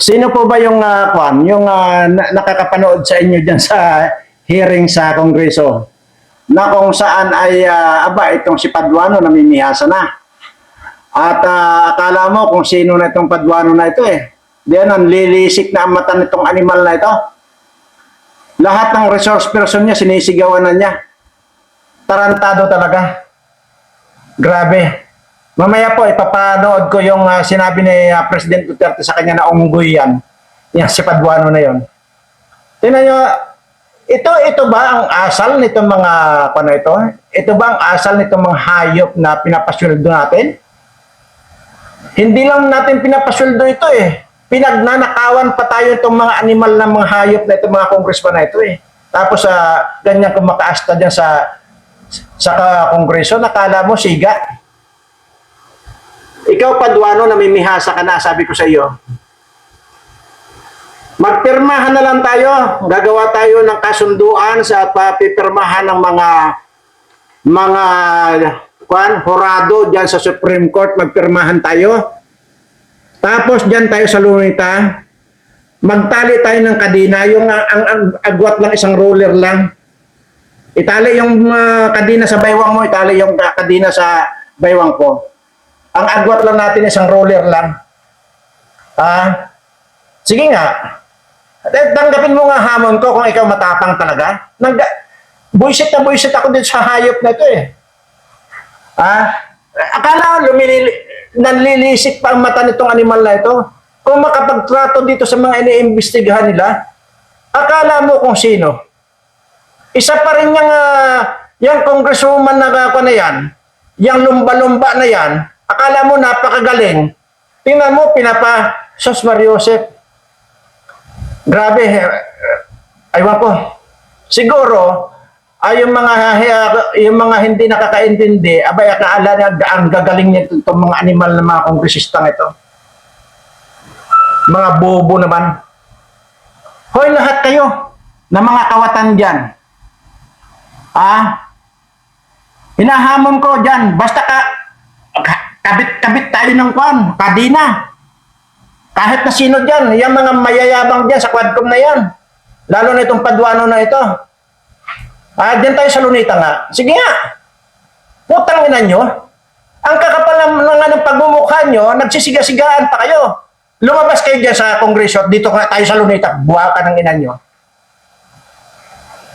Sino po ba yung uh, kwan, yung ah, na- nakakapanood sa inyo diyan sa hearing sa Kongreso? Na kung saan ay ah, aba itong si Paduano namimihasa na. At ah, akala mo kung sino na itong Paduano na ito eh. Diyan ang lilisik na ang mata nitong animal na ito. Lahat ng resource person niya sinisigawan na niya. Tarantado talaga. Grabe. Mamaya po, ipapanood ko yung ah, sinabi ni ah, President Duterte sa kanya na unggoy yan. Yan, si Paduano na yon. Tingnan nyo, ito, ito ba ang asal nitong mga, ano ito? Ito ba ang asal nitong mga hayop na pinapasweldo natin? Hindi lang natin pinapasweldo ito eh. Pinagnanakawan pa tayo itong mga animal na mga hayop na itong mga congressman na ito eh. Tapos sa ganyan kumakaasta dyan sa sa ka- kongreso, nakala mo siga. Ikaw, Paduano, namimihasa ka na, sabi ko sa iyo. Magpirmahan na lang tayo. Gagawa tayo ng kasunduan sa papipirmahan ng mga mga kwan, horado diyan sa Supreme Court. Magpirmahan tayo. Tapos diyan tayo sa Lunita. Magtali tayo ng kadina. Yung ah, ang, ang agwat lang isang roller lang. Itali yung ah, kadina sa baywang mo, itali yung ka- kadina sa baywang ko. Ang agwat lang natin isang roller lang. Ah, sige nga. Eh, Tanggapin mo nga hamon ko kung ikaw matapang talaga. Nang buisit na buisit ako din sa hayop na ito eh. Ah, akala lumilili, nanlilisik pa ang mata nitong animal na ito. Kung makapagtrato dito sa mga iniimbestigahan nila, akala mo kung sino. Isa pa rin yung, ah, yung congresswoman na kako na yan, yung lumba-lumba na yan, akala mo napakagaling. Tingnan mo, pinapa, Sos Mariosep, Grabe, eh, aywan ko. Siguro, ay yung mga yung mga hindi nakakaintindi, abay akala na ang gagaling niya itong mga animal na mga kongresistang ito. Mga bobo naman. Hoy lahat kayo na mga kawatan diyan. Ah, hinahamon ko diyan, basta ka- kabit-kabit tayo ng kwan, kadina. Kahit na sino dyan, yung mga mayayabang dyan sa quadcom na yan. Lalo na itong Paduano na ito. Ah, dyan tayo sa Lunita nga. Sige nga. Putang ina nyo. Ang kakapal ng, ng, ng pagmumukha nyo, nagsisiga-sigaan pa kayo. Lumabas kayo dyan sa kongreso at dito nga tayo sa Lunita. Buha ka ng ina nyo.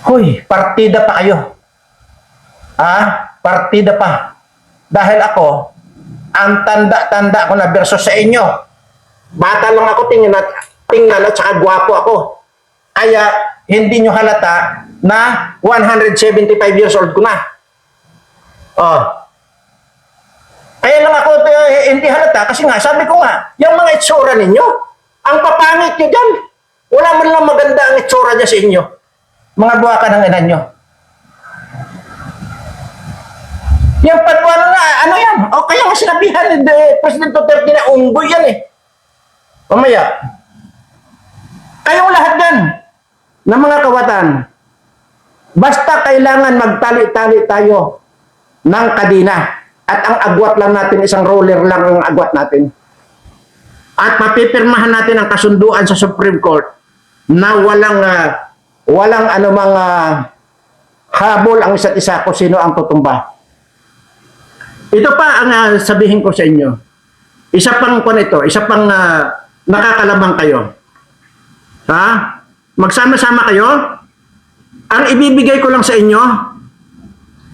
Hoy, partida pa kayo. Ah, partida pa. Dahil ako, ang tanda-tanda ko na versus sa inyo. Bata lang ako tingnan at tingnan at saka gwapo ako. Kaya hindi nyo halata na 175 years old ko na. Oh. Kaya lang ako eh, hindi halata kasi nga sabi ko nga, yung mga itsura ninyo, ang papangit nyo dyan. Wala man lang maganda ang itsura dyan sa inyo. Mga buwaka ng ina nyo. Yung patwano na, ano yan? O kaya nga sinabihan ni President Duterte na unggoy yan eh. Mamaya, kayong lahat yan, ng mga kawatan, basta kailangan magtali-tali tayo ng kadina at ang agwat lang natin, isang roller lang ang agwat natin. At papipirmahan natin ang kasunduan sa Supreme Court na walang ah, walang anumang ah, habol ang isa't isa kung sino ang tutumba. Ito pa ang ah, sabihin ko sa inyo. Isa pang kung ito, isa pang ah, nakakalamang kayo. Ha? Magsama-sama kayo. Ang ibibigay ko lang sa inyo,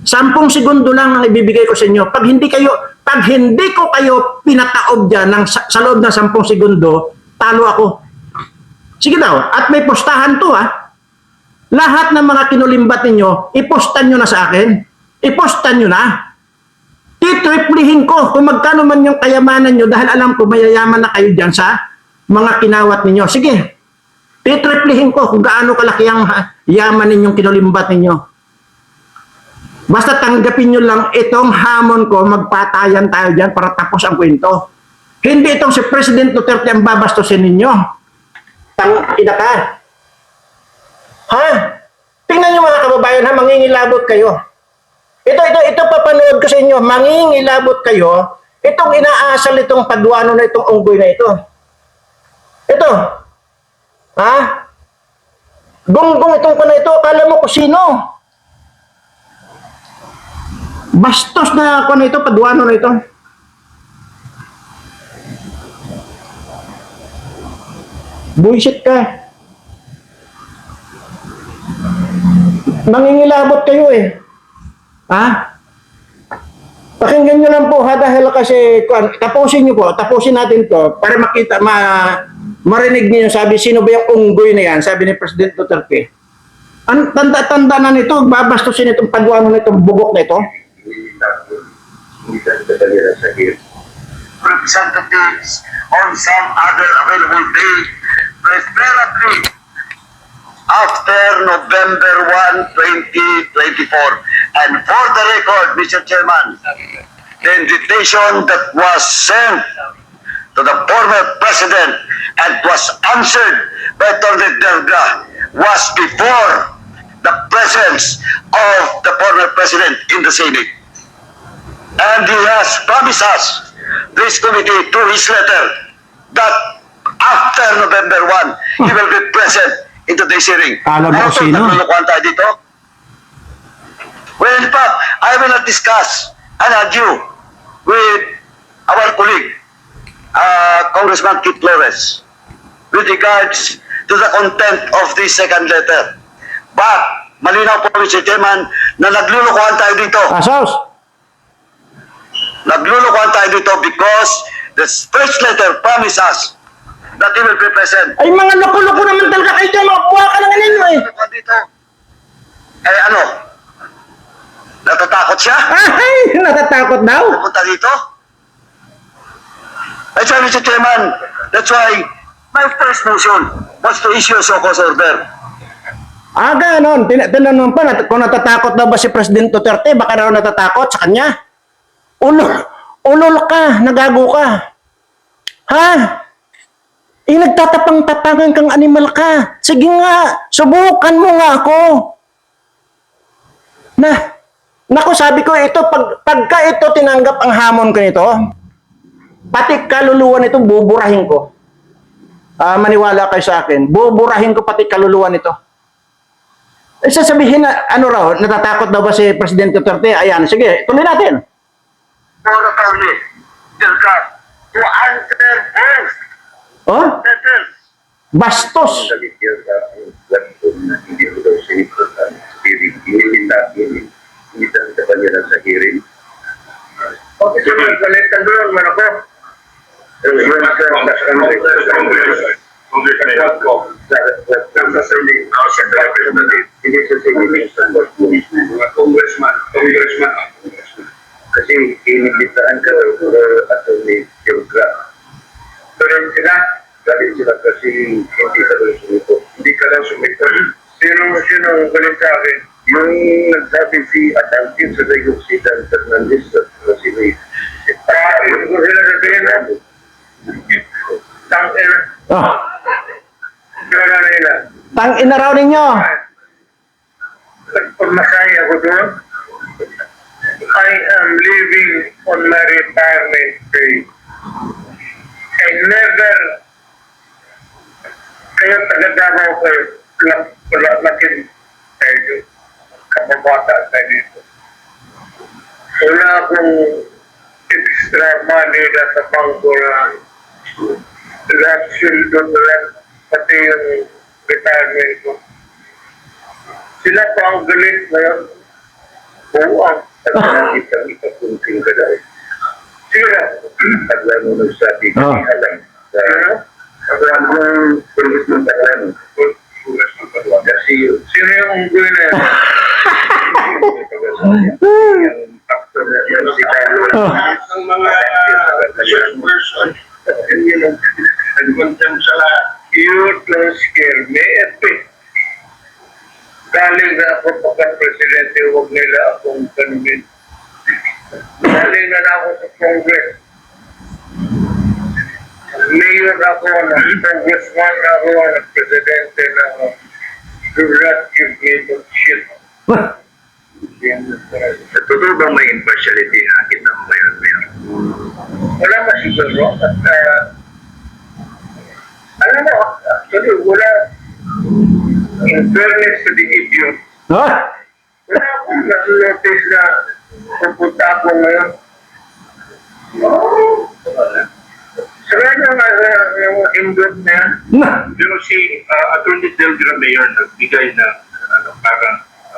sampung segundo lang ang ibibigay ko sa inyo. Pag hindi kayo, pag hindi ko kayo pinataob dyan ng, sa, sa loob ng sampung segundo, talo ako. Sige daw, at may postahan to ha. Lahat ng mga kinulimbat ninyo, ipostan nyo na sa akin. Ipostan nyo na titriplihin ko kung magkano man yung kayamanan nyo dahil alam ko mayayaman na kayo dyan sa mga kinawat ninyo. Sige, titriplihin ko kung gaano kalaki ang yaman ninyong kinulimbat ninyo. Basta tanggapin nyo lang itong hamon ko, magpatayan tayo dyan para tapos ang kwento. Hindi itong si President Duterte ang babastusin ninyo. Tang ina ka. Ha? Tingnan nyo mga kababayan ha, mangingilabot kayo. Ito, ito, ito papanood ko sa inyo. Mangingilabot kayo. Itong inaasal itong paduano na itong unggoy na ito. Ito. Ha? Gonggong itong ko na ito, akala mo kung sino? Bastos na ako na ito, paduano na ito. Bullshit ka. Mangingilabot kayo eh. Ha? Pakinggan nyo lang po ha dahil kasi tapusin nyo po, tapusin natin to para makita, ma, marinig niyo sabi, sino ba yung unggoy na yan? Sabi ni President Duterte. An, tanda-tanda na nito, babastusin itong pagwano nitong bugok na ito. representatives on some other available day, preferably after November 1, 2024. And for the record, Mr. Chairman, the invitation that was sent to the former president and was answered by Attorney Delga was before the presence of the former president in the Senate. And he has promised us, this committee, through his letter, that after November 1, he will be present in today's hearing. Alam mo Ano sino? naglulukuhan tayo dito? In fact, I will not discuss and argue with our colleague, uh, Congressman Kit Flores, with regards to the content of this second letter. But, malinaw po, Mr. Chairman, na naglulukuhan tayo dito. Asos! Naglulukuhan tayo dito because the first letter promised us that he will be present. Ay mga loko-loko naman talaga kayo dyan, mga buwa ka lang ninyo eh. Dito. Eh ano? Natatakot siya? Ay, natatakot daw. Pupunta dito? That's why, Mr. Chairman, that's why my first motion was to issue a so-called order. Ah, ganon. Tin tinanong pa nat kung natatakot daw ba si President Duterte, baka raw natatakot sa kanya. Ulol, ulol ka, nagago ka. Ha? Eh, nagtatapang-tapangan kang animal ka. Sige nga, subukan mo nga ako. Na, naku, sabi ko ito, pag, pagka ito tinanggap ang hamon ko nito, pati kaluluwa nito buburahin ko. Ah, maniwala kayo sa akin. Buburahin ko pati kaluluwa nito. Eh, sasabihin na, ano raw, natatakot daw ba si Presidente Duterte? Ayan, sige, tuloy natin. For attorney, Delga, to answer both Oh, letters. bastos. Bakit yung nagkalitan doon, man ako? Congressman, congressman, kasi inibitaan ka uh, attorney Geogra. Pero sila, galing sila kasi hindi ka lang sumito. Hindi ka lang sumito. Sino sino ang galing sa akin? Yung nagsabi si Atantin sa Dayuksidan Fernandez at na si May. Ah, yung ko sila sabihin na. Tangin. Oh, Pero na nila. tang ina raw ninyo. Nagpamasaya ako doon. I am living on my retirement pay. I never kaya taga-Davao ko lang wala tayo kababata tayo dito. Wala akong extra money na sa bangko na lahat na lahat, pati yung retirement ko. Sila pa ang galit ngayon. Oo, ang kita-kita kunting ka dahil. Sige na. Taglan mo nung sabi ko Ah. ni Alan. Taglan mo pulis ng taglan. Pulis ng taglan. Kasi yun. Sino yung unggoy na yan? Yung actor na yan si Carlo. Ah. Ang mga person. Yun ang nag-contempt sa lahat. You don't scare me. Epic. Galing na ako pagka-presidente, huwag nila akong ganunin. Galing na na ako sa Congress. Mayor ako, na congressman ako, na presidente na ako. Do not give me the shit. Sa totoo ba may impartiality akin ng mayor, mayor? Wala na siguro. At uh, alam mo Kasi wala, in fairness to the idiot, Ha? wala akong notice na pupunta ako ngayon. Saka na nga uh, yung indot na yan. Na. Pero si uh, Attorney Del Mayor nagbigay ng ano, parang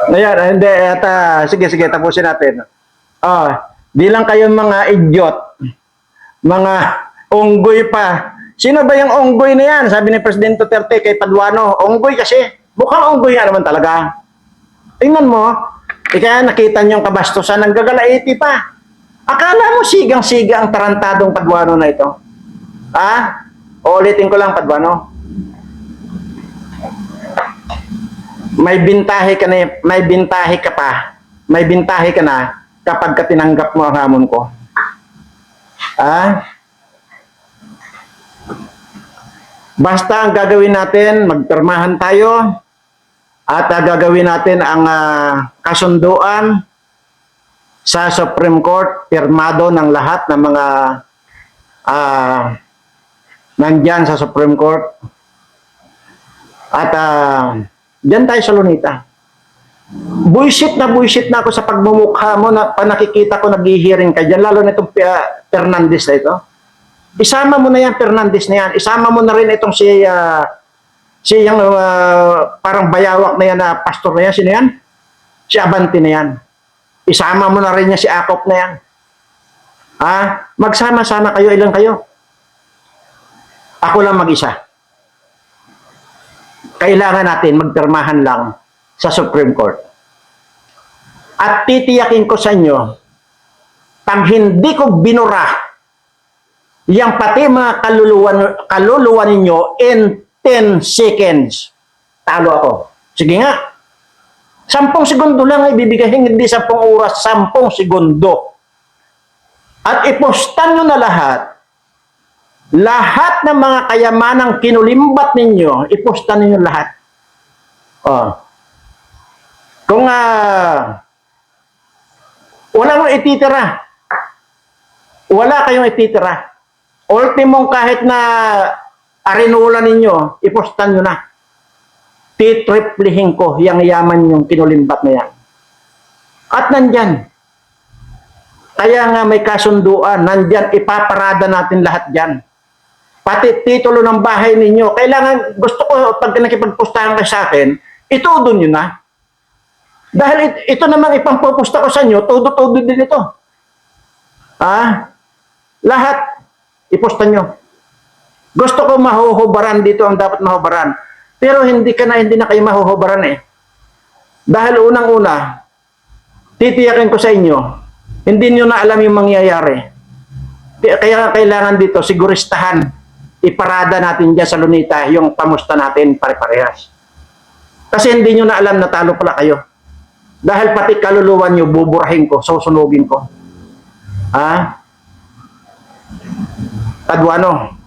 uh, Ayan, hindi. At, ah, sige, sige, tapusin natin. Ah, di lang kayo mga idiot. Mga unggoy pa. Sino ba yung unggoy na yan? Sabi ni Presidente Duterte kay Paduano. Unggoy kasi. Mukhang unggoy nga naman talaga. Tingnan mo. Eh, nakita niyo yung kabastusan ng gagalaiti pa. Akala mo sigang-siga ang tarantadong Paduano na ito? Ha? Uulitin ko lang, Paduano. may bintahe ka na, may bintahe ka pa, may bintahe ka na kapag ka tinanggap mo ang hamon ko. Ah? Basta ang gagawin natin, magpirmahan tayo at ah, gagawin natin ang ah, kasunduan sa Supreme Court, pirmado ng lahat ng mga ah nandyan sa Supreme Court. At ah, Diyan tayo sa Lunita. Buisit na buisit na ako sa pagmumukha mo na pa nakikita ko naghihiring ka dyan, lalo na itong Pia- Fernandez na ito. Isama mo na yan, Fernandez na yan. Isama mo na rin itong si, ah, si yung ah, parang bayawak na yan na pastor na yan. Sino yan? Si Abante na yan. Isama mo na rin niya si Akop na yan. Ha? Magsama-sama kayo, ilan kayo? Ako lang mag-isa kailangan natin magpirmahan lang sa Supreme Court. At titiyakin ko sa inyo, pag hindi ko binura yang pati mga kaluluwa, kaluluwa ninyo in 10 seconds, talo ako. Sige nga. Sampung segundo lang ay bibigay, hindi sampung oras, sampung segundo. At ipostan nyo na lahat lahat ng mga kayamanang kinulimbat ninyo, iposta ninyo lahat. Oh. Kung ah wala mong ititira, wala kayong ititira. Ultimong kahit na arinula ninyo, ipostan nyo na. Titriplihin ko yung yaman yung kinulimbat na yan. At nandyan. Kaya nga may kasunduan, nandyan, ipaparada natin lahat dyan pati titulo ng bahay ninyo, kailangan, gusto ko, pag nakipagpustahan kayo sa akin, itudo nyo na. Dahil it, ito naman ipampupusta ko sa inyo, todo-todo din ito. Ah, lahat, ipusta nyo. Gusto ko mahuhubaran dito ang dapat mahubaran. Pero hindi ka na, hindi na kayo mahuhubaran eh. Dahil unang-una, titiyakin ko sa inyo, hindi nyo na alam yung mangyayari. Kaya kailangan dito, siguristahan iparada natin dyan sa Lunita yung pamusta natin pare-parehas. Kasi hindi nyo na alam na talo pala kayo. Dahil pati kaluluwa nyo, buburahin ko, susunugin ko. Ha? Paduano,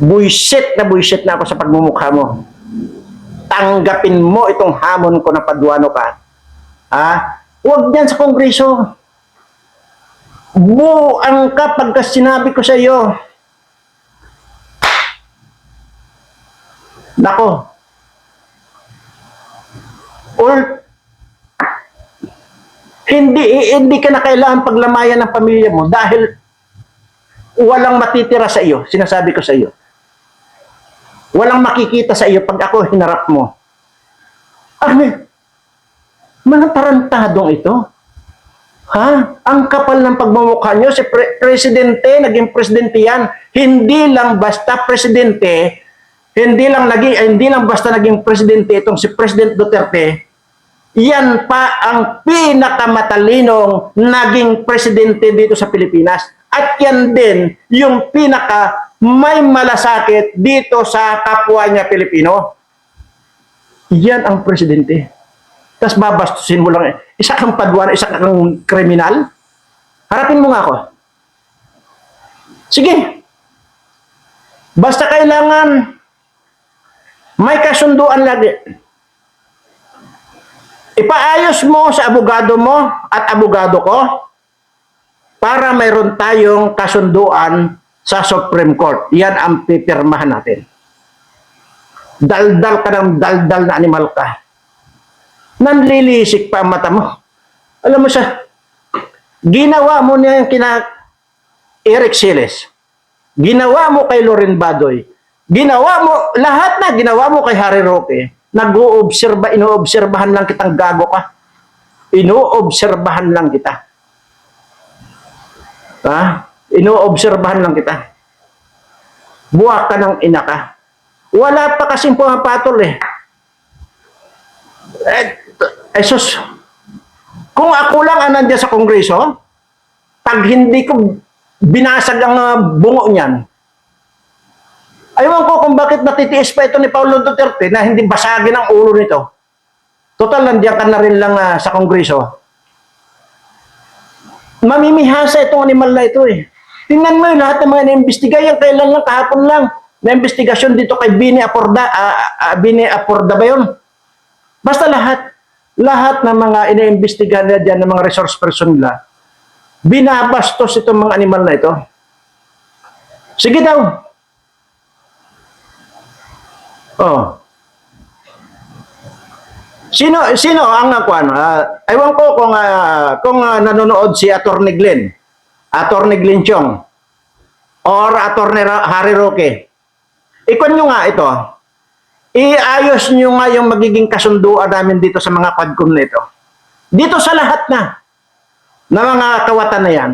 buisit na buisit na ako sa pagmumukha mo. Tanggapin mo itong hamon ko na paduano ka. Ha? Huwag dyan sa kongreso. Buang ka pagka sinabi ko sa iyo, Nako. Or hindi hindi ka na kailangan paglamayan ng pamilya mo dahil walang matitira sa iyo, sinasabi ko sa iyo. Walang makikita sa iyo pag ako hinarap mo. Ano? Mga tarantadong ito. Ha? Ang kapal ng pagmumukha nyo, si pre- presidente, naging presidente yan. Hindi lang basta presidente, hindi lang naging hindi lang basta naging presidente itong si President Duterte, yan pa ang pinakamatalinong naging presidente dito sa Pilipinas. At yan din yung pinaka may malasakit dito sa kapwa niya Pilipino. Yan ang presidente. Tapos babastusin mo lang, eh. isa kang padwan, isa kang kriminal. Harapin mo nga ako. Sige. Basta kailangan may kasunduan lagi. Ipaayos mo sa abogado mo at abogado ko para mayroon tayong kasunduan sa Supreme Court. Yan ang pipirmahan natin. Daldal ka ng daldal na animal ka. Nanlilisik pa ang mata mo. Alam mo siya, ginawa mo niya yung kina Eric Siles. Ginawa mo kay Loren Badoy. Ginawa mo, lahat na ginawa mo kay Harry Roque. Nag-oobserba, inoobserbahan lang kitang gago ka. Inoobserbahan lang kita. Ha? Inoobserbahan lang kita. Buwak ka ng ina ka. Wala pa kasing pumapatol eh. Eh, eh sus, kung ako lang ang nandiyan sa kongreso, pag hindi ko binasag ang uh, bungo niyan, aywan ko kung bakit natitiis pa ito ni Paulo Duterte na hindi basagin ang ulo nito. Total, nandiyan ka na rin lang uh, sa kongreso. Mamimihasa itong animal na ito eh. Tingnan mo yung lahat ng mga naimbestiga yan. Kailan lang, kahapon lang. Na investigasyon dito kay Bini Aporda. ah, ah, Bini Aporda ba yun? Basta lahat. Lahat ng mga iniimbestiga nila dyan ng mga resource person nila. Binabastos itong mga animal na ito. Sige daw. Oh. Sino sino ang kuan? Uh, ewan ko kung ah, kung ah, nanonood si Attorney Glenn. Attorney Glenn Chong or Attorney Harry Roque. Ikon nyo nga ito. Iayos nyo nga yung magiging kasunduan namin dito sa mga quadcom na ito. Dito sa lahat na na mga kawatan na yan.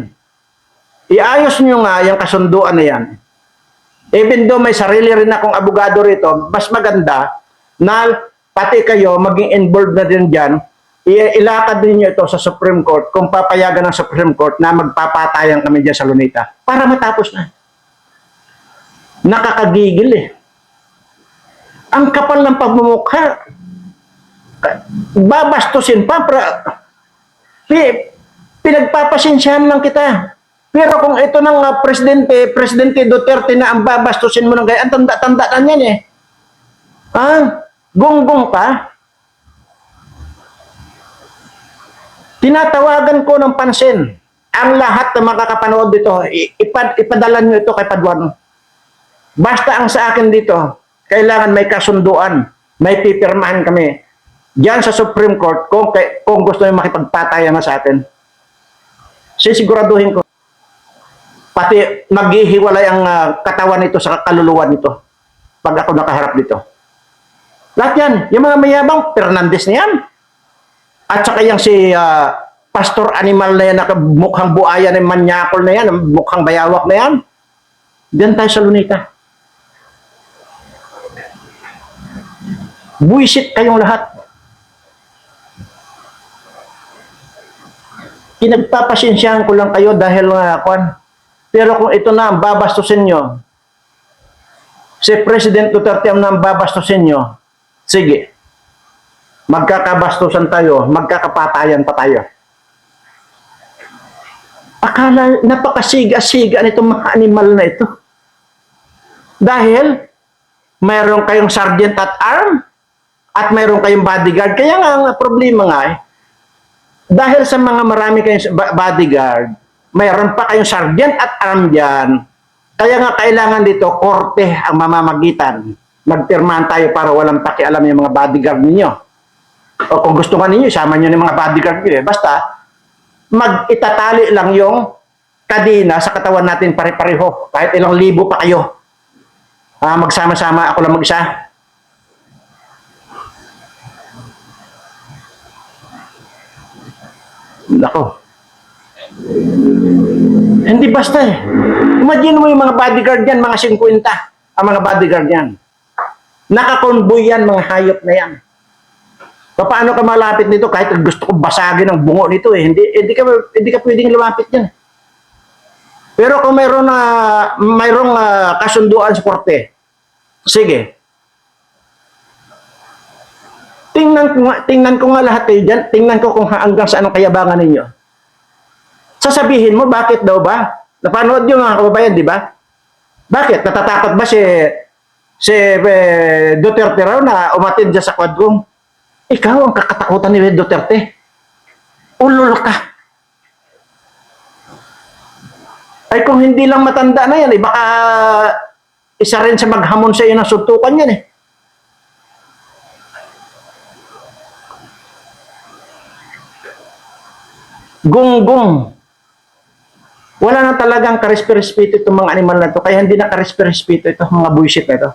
Iayos nyo nga yung kasunduan na yan. Even though may sarili rin akong abogado rito, mas maganda na pati kayo maging involved na din dyan, ilakad ninyo ito sa Supreme Court kung papayagan ng Supreme Court na magpapatayan kami dyan sa Lunita para matapos na. Nakakagigil eh. Ang kapal ng pagmumukha. Babastusin pa. Pra, pi, pinagpapasensyahan lang kita. Pero kung ito ng uh, presidente, presidente Duterte na ang babastusin mo ng gaya, ang tanda-tanda na yan eh. Ah, gunggong pa. Tinatawagan ko ng pansin ang lahat ng makakapanood dito. Ipad, ipadala nyo ito kay Paduan. Basta ang sa akin dito, kailangan may kasunduan, may pipirmahan kami. Diyan sa Supreme Court, kung, kung gusto nyo makipagpatayan na sa atin. Sisiguraduhin ko. Pati maghihiwalay ang ah, katawan nito sa kaluluwa nito pag ako nakaharap dito. Lahat yan. Yung mga mayabang, Fernandez na yan. At saka yung si ah, Pastor Animal na yan, mukhang buaya na manyakol na yan, mukhang bayawak na yan. Diyan tayo sa Lunita. Buisit kayong lahat. Pinagpapasensyahan ko lang kayo dahil nga, kwan. Pero kung ito na ang babastusin nyo, si President Duterte ang babastusin nyo, sige, magkakabastusan tayo, magkakapatayan pa tayo. Akala napakasiga-siga nitong mga animal na ito. Dahil mayroon kayong sergeant at arm at mayroon kayong bodyguard. Kaya nga ang problema nga eh, dahil sa mga marami kayong bodyguard, mayroon pa kayong sergeant at arm dyan. Kaya nga kailangan dito, korte ang mamamagitan. Magpirmahan tayo para walang pakialam yung mga bodyguard ninyo. O kung gusto nga ninyo, isama nyo ng mga bodyguard nyo eh. Basta, mag-itatali lang yung kadina sa katawan natin pare-pareho. Kahit ilang libo pa kayo. Ah, magsama-sama ako lang mag-isa. Nako. Hindi basta eh. Imagine mo yung mga bodyguard yan, mga 50. Ang mga bodyguard yan. Nakakonvoy yan, mga hayop na yan. Paano ka malapit nito kahit gusto ko basagin ang bungo nito eh. Hindi, hindi, ka, hindi ka pwedeng lumapit yan. Pero kung mayroon na mayroong ah, kasunduan sa korte, sige. Tingnan ko nga, tingnan ko nga lahat kayo dyan. Tingnan ko kung hanggang saan ang kayabangan ninyo. Sasabihin mo, bakit daw ba? Napanood nyo mga kababayan, di ba? Bakit? Natatakot ba si, si eh, Duterte raw na umatid dyan sa kwadrong? Ikaw ang kakatakutan ni Duterte. Ulol ka. Ay kung hindi lang matanda na yan, eh, baka isa rin sa maghamon sa iyo ng suntukan yan eh. Gunggong. -gung. Wala na talagang karespeto itong mga animal na to, kaya hindi na karespeto itong mga bullshit na ito.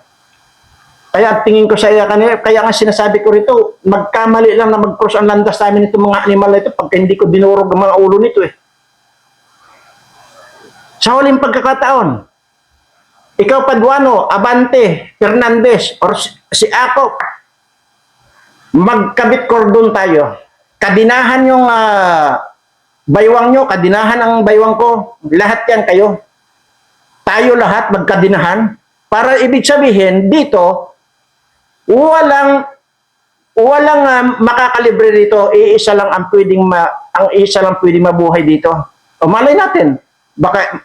Kaya tingin ko sa iya kanina, kaya nga sinasabi ko rito, magkamali lang na mag-cross ang landas namin itong mga animal na ito pagka hindi ko dinurog ang mga ulo nito eh. Sa huling pagkakataon, ikaw Paduano, Abante, Fernandez, or si, Ako, magkabit cordon tayo. Kadinahan yung ah, baywang nyo, kadinahan ang baywang ko. Lahat yan kayo. Tayo lahat magkadinahan. Para ibig sabihin, dito, walang walang ah, makakalibre dito, iisa lang ang pwedeng ma, ang isa lang pwedeng mabuhay dito. O malay natin, baka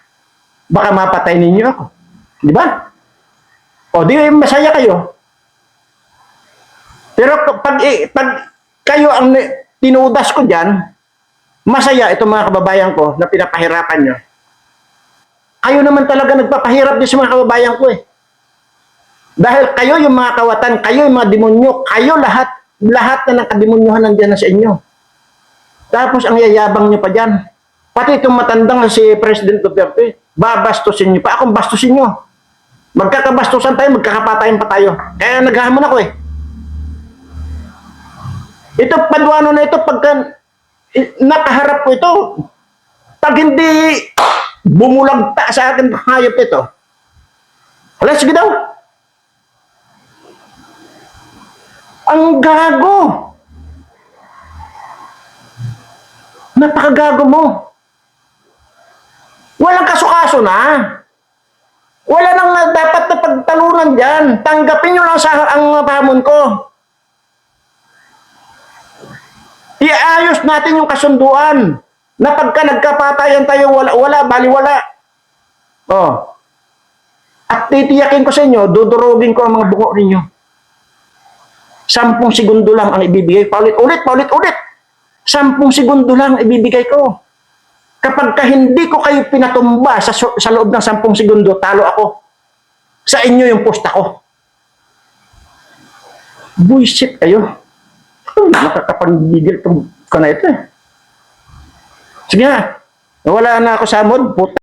baka mapatay ninyo ako. Di ba? O di masaya kayo. Pero pag, pag kayo ang tinudas ko dyan, masaya itong mga kababayan ko na pinapahirapan nyo. Kayo naman talaga nagpapahirap din sa mga kababayan ko eh. Dahil kayo yung mga kawatan, kayo yung mga demonyo, kayo lahat, lahat na ng kademonyohan nandiyan na sa inyo. Tapos ang yayabang nyo pa dyan. Pati itong matandang si President Duterte, babastusin nyo pa. Akong bastusin nyo. Magkakabastusan tayo, magkakapatayin pa tayo. Kaya naghahamon ako eh. Ito, paduano na ito, pagka nakaharap ko ito, pag hindi bumulagta sa akin hayop ito, wala, sige daw. Ang gago. Napakagago mo. Walang kaso-kaso na. Wala nang na- dapat na pagtalunan dyan. Tanggapin nyo lang sa ang hamon ko. Iayos natin yung kasunduan na pagka nagkapatayan tayo, wala, wala, baliwala. Oh. At titiyakin ko sa inyo, dudurugin ko ang mga bungo ninyo. Sampung segundo lang ang ibibigay. Paulit, ulit, paulit, ulit. Sampung segundo lang ibibigay ko. Kapag ka hindi ko kayo pinatumba sa, sa loob ng sampung segundo, talo ako. Sa inyo yung posta ko. Buisit kayo. Nakakapangigil itong ka na ito eh. Sige na. Wala na ako sa mood. Puta.